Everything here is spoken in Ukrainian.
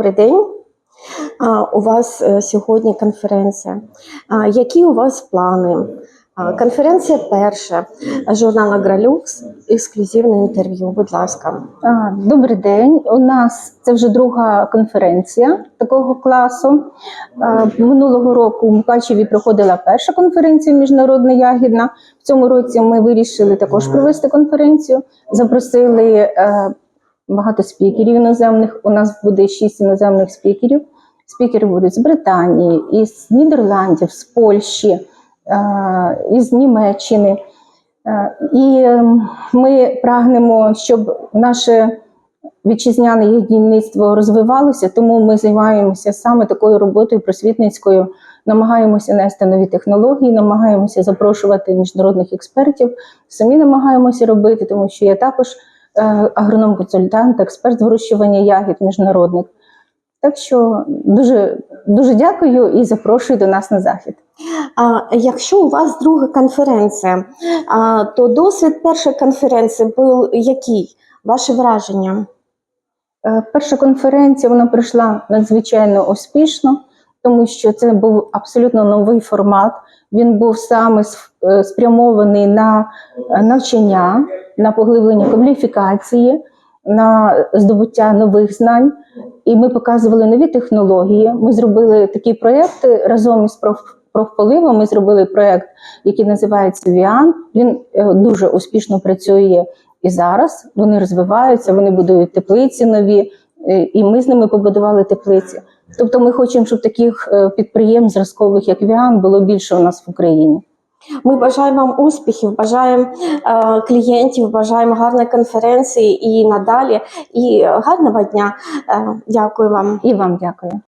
Добрий день. У вас е, сьогодні конференція. Які у вас плани? Конференція перша, журнал Агролюкс, ексклюзивне інтерв'ю. Будь ласка. Добрий день. У нас це вже друга конференція такого класу. Минулого року в Мукачеві проходила перша конференція міжнародна ягідна. В цьому році ми вирішили також провести конференцію. Запросили е, багато спікерів іноземних. У нас буде шість іноземних спікерів. Спікери будуть з Британії, із Нідерландів, з Польщі, е, із Німеччини. Е, І ми прагнемо, щоб наше вітчизняне ягідництво розвивалося, тому ми займаємося саме такою роботою просвітницькою. Намагаємося нести нові технології, намагаємося запрошувати міжнародних експертів. Самі намагаємося робити, тому що я також агроном-консультант, експерт з вирощування ягід міжнародних. Так що дуже, дуже дякую і запрошую до нас на захід. А Якщо у вас друга конференція, а, то досвід першої конференції був який? Ваші враження? Е, Перша конференція вона пройшла надзвичайно успішно, тому що це був абсолютно новий формат. Він був саме е, спрямований на е, навчання, на поглиблення кваліфікації, на здобуття нових знань. І ми показували нові технології. Ми зробили такі проєкти разом із проф- профполивом. Ми зробили проєкт, який називається Віан. Він е, дуже успішно працює і зараз. Вони розвиваються, вони будують теплиці нові, е, і ми з ними побудували теплиці. Тобто, ми хочемо, щоб таких е, підприємств зразкових, як Віан, було більше у нас в Україні. Ми бажаємо вам успіхів, бажаємо е, клієнтів, бажаємо гарної конференції і надалі. І гарного дня. Е, дякую вам. І вам дякую.